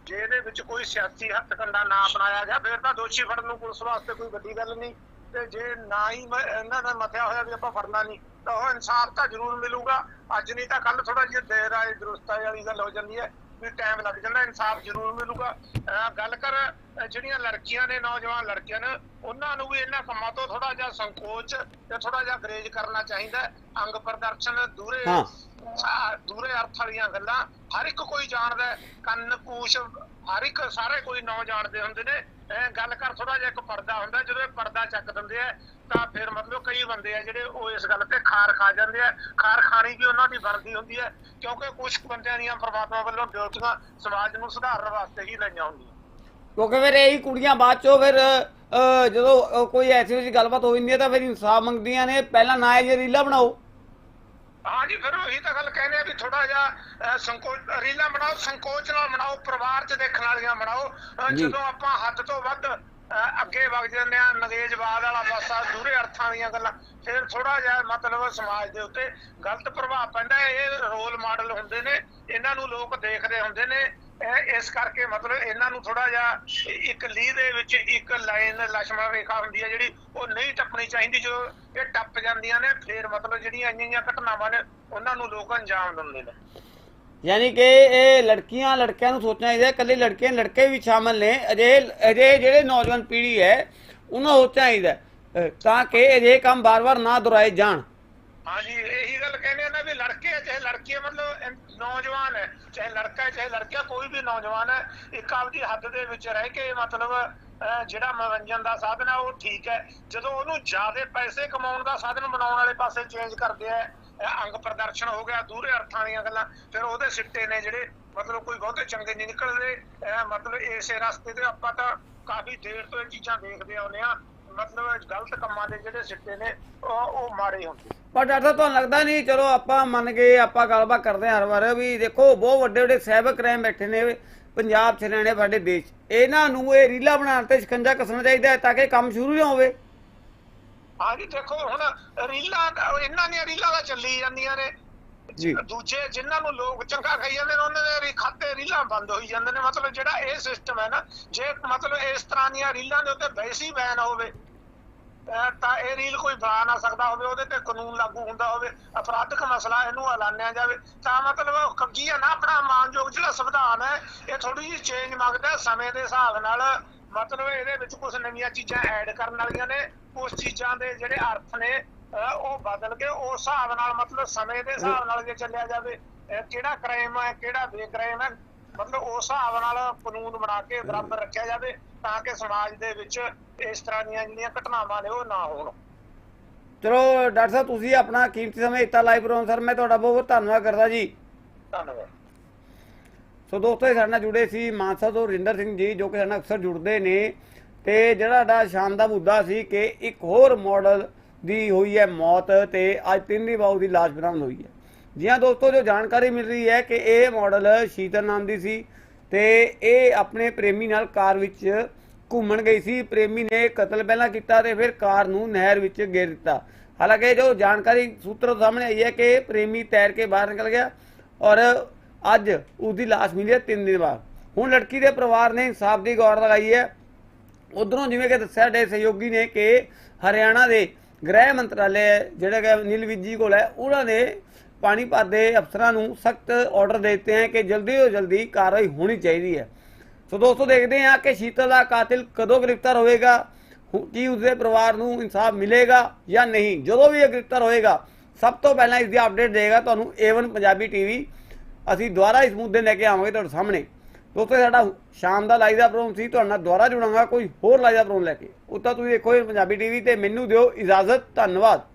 ਜੇ ਇਹਦੇ ਵਿੱਚ ਕੋਈ ਸਿਆਸੀ ਹੱਥਕੰਡਾ ਨਾ ਅਪਣਾਇਆ ਗਿਆ, ਫਿਰ ਤਾਂ ਦੋਸ਼ੀ ਫੜਨ ਨੂੰ ਪੁਲਿਸ ਵਾਸਤੇ ਕੋਈ ਵੱਡੀ ਗੱਲ ਨਹੀਂ। ਤੇ ਜੇ ਨਾ ਹੀ ਇਹਨਾਂ ਦਾ ਮਥਿਆ ਹੋਇਆ ਵੀ ਆਪਾਂ ਫੜਨਾ ਨਹੀਂ ਤਾਂ ਉਹ ਇਨਸਾਫ ਤਾਂ ਜ਼ਰੂਰ ਮਿਲੂਗਾ ਅੱਜ ਨਹੀਂ ਤਾਂ ਕੱਲ ਥੋੜਾ ਜਿਹਾ ਦੇਰ ਆਏ ਦਰੁਸਤ ਆਏ ਵਾਲੀ ਗੱਲ ਹੋ ਜਾਂਦੀ ਹੈ ਵੀ ਟਾਈਮ ਲੱਗ ਜਾਂਦਾ ਇਨਸਾਫ ਜ਼ਰੂਰ ਮਿਲੂਗਾ ਗੱਲ ਕਰ ਜਿਹੜੀਆਂ ਲੜਕੀਆਂ ਨੇ ਨੌਜਵਾਨ ਲੜਕੀਆਂ ਨੇ ਉਹਨਾਂ ਨੂੰ ਵੀ ਇਹਨਾਂ ਕੰਮਾਂ ਤੋਂ ਥੋੜਾ ਜਿਹਾ ਸੰਕੋਚ ਤੇ ਥੋੜਾ ਜਿਹਾ ਗਰੇਜ ਕਰਨਾ ਚਾਹੀਦਾ। ਅੰਗ ਪ੍ਰਦਰਸ਼ਨ ਦੂਰੇ ਦੂਰੇ ਅਰਥ ਵਾਲੀਆਂ ਗੱਲਾਂ ਹਰ ਇੱਕ ਕੋਈ ਜਾਣਦਾ। ਕੰਨ ਕੂਸ਼ ਹਰ ਇੱਕ ਸਾਰੇ ਕੋਈ ਨੌ ਜਾਣਦੇ ਹੁੰਦੇ ਨੇ ਗੱਲ ਕਰ ਥੋੜਾ ਜਿਹਾ ਇੱਕ ਪਰਦਾ ਹੁੰਦਾ ਜਦੋਂ ਇਹ ਪਰਦਾ ਚੱਕ ਦਿੰਦੇ ਆ ਤਾਂ ਫਿਰ ਮਤਲਬ ਕਈ ਬੰਦੇ ਆ ਜਿਹੜੇ ਉਹ ਇਸ ਗੱਲ ਤੇ ਖਾਰ ਖਾ ਜਾਂਦੇ ਆ। ਖਾਰ ਖਾਣੀ ਵੀ ਉਹਨਾਂ ਦੀ ਵਰਦੀ ਹੁੰਦੀ ਹੈ ਕਿਉਂਕਿ ਕੁਝ ਬੰਦਿਆਂ ਦੀਆਂ ਪ੍ਰਮਾਤਮਾ ਵੱਲੋਂ ਡਿਊਟੀਆਂ ਸਮਾਜ ਨੂੰ ਸੁਧਾਰਨ ਵਾਸਤੇ ਹੀ ਲਈਆਂ ਹੁੰਦੀਆਂ। ਕਿਉਂਕਿ ਫਿਰ ਇਹੀ ਕੁੜੀਆਂ ਬਾਅਦ ਚੋਂ ਫਿਰ ਅਹ, ਜਦੋਂ ਕੋਈ ਐਸੀ ਵੈਸੀ ਗੱਲਬਾਤ ਹੋ ਜਾਂਦੀ ਹੈ ਤਾਂ ਫਿਰ ਇਨਸਾਫ ਮੰਗਦੀਆਂ ਨੇ। ਪਹਿਲਾਂ ਨਾ ਇਹ ਰੀਲਾ ਬਣਾਓ। ਹਾਂਜੀ ਫਿਰ ਉਹੀ ਤਾਂ ਗੱਲ ਕਹਿੰਦੇ ਆ ਵੀ ਥੋੜਾ ਜਿਹਾ ਸੰਕੋਚ ਰੀਲਾਂ ਬਣਾਓ ਸੰਕੋਚ ਨਾਲ ਬਣਾਓ ਪਰਿਵਾਰ 'ਚ ਦੇਖਣ ਵਾਲੀਆਂ ਬਣਾਓ ਅਹ, ਜੀ। ਜਦੋਂ ਆਪਾਂ ਹੱਦ ਤੋਂ ਵੱਧ ਅਹ, ਅੱਗੇ ਵਗ ਜਾਂਦੇ ਆ ਨਗੇਜਵਾਦ ਵਾਲਾ ਪਾਸਾ ਦੂਰੇ ਅਰਥਾਂ ਦੀਆਂ ਗੱਲਾਂ ਫਿਰ ਥੋੜਾ ਜਿਹਾ ਮਤਲਬ ਸਮਾਜ ਦੇ ਉੱਤੇ ਗਲਤ ਪ੍ਰਭਾਵ ਪੈਂਦਾ ਹੈ। ਇਹ ਰੋਲ ਮਾਡਲ ਹੁੰਦੇ ਨੇ ਇਹਨਾਂ ਨੂੰ ਲੋਕ ਦੇਖਦੇ ਹੁੰਦੇ ਨੇ ਇਸ ਕਰਕੇ ਮਤਲਬ ਇਹਨਾਂ ਨੂੰ ਥੋੜਾ ਜਿਹਾ ਇੱਕ ਲੀਹ ਦੇ ਵਿੱਚ ਇੱਕ ਲਾਈਨ ਲక్ష్ਮਣ ਰੇਖਾ ਹੁੰਦੀ ਹੈ ਜਿਹੜੀ ਉਹ ਨਹੀਂ ਟੱਪਣੀ ਚਾਹੀਦੀ ਜੋ ਇਹ ਟੱਪ ਜਾਂਦੀਆਂ ਨੇ ਫੇਰ ਮਤਲਬ ਜਿਹੜੀਆਂ ਇੰਨੀਆਂ ਘਟਨਾਵਾਂ ਨੇ ਉਹਨਾਂ ਨੂੰ ਲੋਕ ਅੰਜਾਮ ਦਿੰਦੇ ਨੇ। ਯਾਨੀ ਕਿ ਇਹ ਲੜਕੀਆਂ ਲੜਕਿਆਂ ਨੂੰ ਸੋਚਣਾ ਚਾਹੀਦਾ ਇਕੱਲੇ ਲੜਕੇ ਲੜਕੇ ਵੀ ਸ਼ਾਮਲ ਨੇ ਅਜੇ ਅਜੇ ਜਿਹੜੇ ਨੌਜਵਾਨ ਪੀੜ੍ਹੀ ਹੈ ਉਹਨਾਂ ਸੋਚਣਾ ਚਾਹੀਦਾ ਤਾਂ ਕਿ ਇਹ ਕੰਮ ਬਾਰ-ਬਾਰ ਨਾ ਦੁਹਰਾਏ ਜਾਣ। ਹਾਂਜੀ ਇਹੀ ਗੱਲ ਕਹਿੰਦੇ ਆ ਨਾ ਵੀ ਲੜਕੇ ਚਾਹੇ ਲੜਕੀਆਂ ਮਤਲਬ ਨੌਜਵਾਨ ਹੈ। ਚਾਹੇ ਲੜਕਾ ਹੈ ਚਾਹੇ ਲੜਕਾ ਕੋਈ ਵੀ ਨੌਜਵਾਨ ਹੈ ਇੱਕ ਆਪਦੀ ਹੱਦ ਦੇ ਵਿੱਚ ਰਹਿ ਕੇ ਮਤਲਬ ਜਿਹੜਾ ਮਨੋਰੰਜਨ ਦਾ ਸਾਧਨ ਹੈ ਉਹ ਠੀਕ ਹੈ। ਜਦੋਂ ਉਹਨੂੰ ਜ਼ਿਆਦਾ ਪੈਸੇ ਕਮਾਉਣ ਦਾ ਸਾਧਨ ਬਣਾਉਣ ਵਾਲੇ ਪਾਸੇ ਚੇਂਜ ਕਰਦੇ ਆ ਅੰਗ ਪ੍ਰਦਰਸ਼ਨ ਹੋ ਗਿਆ ਦੂਰੇ ਅਰਥਾਂ ਦੀਆਂ ਗੱਲਾਂ ਫਿਰ ਉਹਦੇ ਸਿੱਟੇ ਨੇ ਜਿਹੜੇ ਮਤਲਬ ਕੋਈ ਬਹੁਤੇ ਚੰਗੇ ਨਹੀਂ ਨਿਕਲਦੇ। ਅਹ, ਮਤਲਬ ਇਸੇ ਰਸਤੇ ਤੇ ਆਪਾਂ ਤਾਂ ਕਾਫੀ ਦੇਰ ਤੋਂ ਇਹ ਚੀਜ਼ਾਂ ਦੇਖਦੇ ਆਉਂਦੇ ਆ ਮਤਲਬ ਗਲਤ ਕੰਮਾਂ ਦੇ ਜਿਹੜੇ ਸਿੱਟੇ ਨੇ ਉਹ ਉਹ ਮਾੜੇ ਹੁੰਦੇ ਪਰ ਡਾਕਟਰ ਸਾਹਿਬ ਤੁਹਾਨੂੰ ਲੱਗਦਾ ਨਹੀਂ? ਚਲੋ ਆਪਾਂ ਮੰਨ ਗਏ ਆਪਾਂ ਗੱਲਬਾਤ ਕਰਦੇ ਹਾਂ ਹਰ ਵਾਰ ਵੀ ਦੇਖੋ ਬਹੁਤ ਵੱਡੇ ਵੱਡੇ ਸਾਈਬਰ ਕ੍ਰਾਈਮ ਬੈਠੇ ਨੇ ਪੰਜਾਬ ਚ ਰਹਿਣੇ ਸਾਡੇ ਦੇਸ਼ ਇਹਨਾਂ ਨੂੰ ਇਹ ਰੀਲਾ ਬਣਾਉਣ ਤੇ ਸ਼ਿਕੰਜਾ ਕੱਸਣਾ ਚਾਹੀਦਾ ਹੈ ਤਾਂ ਕਿ ਕੰਮ ਸ਼ੁਰੂ ਨਾ ਹੋਵੇ। ਹਾਂਜੀ ਦੇਖੋ ਹੁਣ ਰੀਲਾਂ ਇਹਨਾਂ ਦੀਆਂ ਰੀਲਾਂ ਦਾ ਚੱਲੀ ਜਾਂਦੀਆਂ ਨੇ। ਜੀ। ਦੂਜੇ ਜਿਨ੍ਹਾਂ ਨੂੰ ਲੋਕ ਚੰਗਾ ਖਾਈ ਜਾਂਦੇ ਨੇ ਉਹਨਾਂ ਦੇ ਖਾਤੇ ਰੀਲਾਂ ਬੰਦ ਹੋਈ ਜਾਂਦੇ ਨੇ। ਮਤਲਬ ਜਿਹੜਾ ਇਹ ਸਿਸਟਮ ਹੈ ਨਾ ਜੇ ਮਤਲਬ ਇਸ ਤਰ੍ਹਾਂ ਦੀਆਂ ਰੀਲਾਂ ਦੇ ਉੱਤੇ ਵੈਸੀ ਬੈਨ ਹੋਵੇ ਤਾਂ ਇਹ ਰੀਲ ਕੋਈ ਬਣਾ ਨਾ ਸਕਦਾ ਹੋਵੇ, ਉਹਦੇ ਤੇ ਕਾਨੂੰਨ ਲਾਗੂ ਹੁੰਦਾ ਹੋਵੇ, ਅਪਰਾਧਿਕ ਮਸਲਾ ਇਹਨੂੰ ਐਲਾਨਿਆ ਜਾਵੇ। ਤਾਂ ਮਤਲਬ ਕੱਗੀ ਹੈ ਨਾ, ਆਪਣਾ ਮਾਨਯੋਗ ਜਿਹੜਾ ਸੰਵਿਧਾਨ ਹੈ, ਇਹ ਥੋੜੀ ਜਿਹੀ ਚੇਂਜ ਮੰਗਦਾ ਸਮੇਂ ਦੇ ਹਿਸਾਬ ਨਾਲ। ਮਤਲਬ ਇਹਦੇ ਵਿੱਚ ਕੁਝ ਨਵੀਆਂ ਚੀਜ਼ਾਂ ਐਡ ਕਰਨ ਵਾਲੀਆਂ ਨੇ, ਉਸ ਚੀਜ਼ਾਂ ਦੇ ਜਿਹੜੇ ਅਰਥ ਨੇ ਉਹ ਬਦਲ ਕੇ ਉਸ ਹਿਸਾਬ ਨਾਲ, ਮਤਲਬ ਸਮੇਂ ਦੇ ਹਿਸਾਬ ਨਾਲ ਜੇ ਚੱਲਿਆ ਜਾਵੇ ਕਿਹੜਾ ਕ੍ਰਾਈਮ ਹੈ, ਕਿਹੜਾ ਬੇਕ੍ਰਾਈਮ ਹੈ ਮਤਲਬ ਉਸ ਹਿਸਾਬ ਨਾਲ ਕਾਨੂੰਨ ਬਣਾ ਕੇ ਬਰਾਬਰ ਰੱਖਿਆ ਜਾਵੇ ਤਾਂ ਕਿ ਸਮਾਜ ਦੇ ਵਿੱਚ ਇਸ ਤਰ੍ਹਾਂ ਦੀਆਂ ਜਿਹੜੀਆਂ ਘਟਨਾਵਾਂ ਨੇ ਉਹ ਨਾ ਹੋਣ। ਚਲੋ ਡਾਕਟਰ ਸਾਹਿਬ ਤੁਸੀਂ ਆਪਣਾ ਕੀਮਤੀ ਸਮੇਂ ਦਿੱਤਾ ਲਾਈਵ ਪ੍ਰੋਗਰਾਮ ਸਰ ਮੈਂ ਤੁਹਾਡਾ ਬਹੁਤ ਬਹੁਤ ਧੰਨਵਾਦ ਕਰਦਾ ਜੀ। ਧੰਨਵਾਦ। ਸੋ ਦੋਸਤੋ ਸਾਡੇ ਨਾਲ ਜੁੜੇ ਸੀ ਮਾਨਸਾ ਤੋਂ ਰਿੰਦਰ ਸਿੰਘ ਜੀ ਜੋ ਕਿ ਸਾਡੇ ਨਾਲ ਅਕਸਰ ਜੁੜਦੇ ਨੇ। ਤੇ ਜਿਹੜਾ ਸਾਡਾ ਸ਼ਾਮ ਦਾ ਮੁੱਦਾ ਸੀ ਕਿ ਇੱਕ ਹੋਰ ਮਾਡਲ ਦੀ ਹੋਈ ਹੈ ਮੌਤ ਤੇ ਅੱਜ ਤਿੰਨ ਦਿਨ ਬਾਅਦ ਦੀ ਲਾਸ਼ ਬਰਾਮਦ ਹੋਈ ਹੈ। ਜੀ ਦੋਸਤੋ, ਜੋ ਜਾਣਕਾਰੀ ਮਿਲ ਰਹੀ ਹੈ ਕਿ ਇਹ ਮਾਡਲ ਸ਼ੀਤਲ ਨਾਮ ਦੀ ਸੀ ਤੇ ਇਹ ਆਪਣੇ ਪ੍ਰੇਮੀ ਨਾਲ ਕਾਰ ਵਿੱਚ ਘੁੰਮਣ ਗਈ ਸੀ। ਪ੍ਰੇਮੀ ਨੇ ਕਤਲ ਪਹਿਲਾਂ ਕੀਤਾ ਤੇ ਫਿਰ ਕਾਰ ਨੂੰ ਨਹਿਰ ਵਿੱਚ ਗੇਰ ਦਿੱਤਾ। ਹਾਲਾਂਕਿ ਜੋ ਜਾਣਕਾਰੀ ਸੂਤਰ ਸਾਹਮਣੇ ਆਈ ਹੈ ਕਿ ਪ੍ਰੇਮੀ ਤੈਰ ਕੇ ਬਾਹਰ ਨਿਕਲ ਗਿਆ ਔਰ ਅੱਜ ਉਸ ਦੀ ਲਾਸ਼ ਮਿਲੀ ਹੈ 3 ਦਿਨ ਬਾਅਦ। ਹੁਣ ਲੜਕੀ ਦੇ ਪਰਿਵਾਰ ਨੇ ਇਨਸਾਫ ਦੀ ਗੌਰ ਲਗਾਈ ਹੈ। ਉਧਰੋਂ ਜਿਵੇਂ ਕਿ ਦੱਸਿਆ ਡੇ ਸਹਿਯੋਗੀ ਨੇ ਕਿ ਹਰਿਆਣਾ ਦੇ ਗ੍ਰਹਿ ਮੰਤਰਾਲੇ ਜਿਹੜਾ ਕਿ ਅਨਿਲ ਵਿਜ ਕੋਲ ਹੈ, ਉਹਨਾਂ ਨੇ ਪਾਣੀਪਤ ਦੇ ਅਫਸਰਾਂ ਨੂੰ ਸਖਤ ਆਰਡਰ ਦੇ ਦਿੱਤੇ ਹਨ ਕਿ ਜਲਦੀ ਤੋਂ ਜਲਦੀ ਕਾਰਵਾਈ ਹੋਣੀ ਚਾਹੀਦੀ ਹੈ। ਸੋ ਦੋਸਤੋ, ਦੇਖਦੇ ਹਾਂ ਕਿ ਸ਼ੀਤਲ ਦਾ ਕਾਤਿਲ ਕਦੋਂ ਗ੍ਰਿਫਤਾਰ ਹੋਵੇਗਾ ਕੀ ਉਸਦੇ ਪਰਿਵਾਰ ਨੂੰ ਇਨਸਾਫ ਮਿਲੇਗਾ ਜਾਂ ਨਹੀਂ। ਜਦੋਂ ਵੀ ਇਹ ਗ੍ਰਿਫਤਾਰ ਹੋਏਗਾ ਸਭ ਤੋਂ ਪਹਿਲਾਂ ਇਸ ਦੀ ਅਪਡੇਟ ਦੇਗਾ ਤੁਹਾਨੂੰ A1 ਪੰਜਾਬੀ ਟੀਵੀ ਅਸੀਂ ਦੁਬਾਰਾ ਇਸ ਮੁੱਦੇ ਲੈ ਕੇ ਆਵਾਂਗੇ ਤੁਹਾਡੇ ਸਾਹਮਣੇ। ਦੋਸਤੋ ਸਾਡਾ ਸ਼ਾਮ ਦਾ ਲਾਈਵ ਦਾ ਪ੍ਰੋਗਰਾਮ ਸੀ, ਤੁਹਾਡੇ ਨਾਲ ਦੁਬਾਰਾ ਜੁੜਾਂਗਾ, ਕੋਈ ਹੋਰ ਲਾਈਵ ਦਾ ਪ੍ਰੋਗਰਾਮ ਲੈ ਕੇ। ਉੱਤਾ ਤੁਸੀਂ ਦੇਖੋ ਇਹ ਪੰਜਾਬੀ ਟੀਵੀ ਤੇ ਮੈਨੂੰ ਦਿਓ ਇਜਾਜ਼ਤ, ਧੰਨਵਾਦ।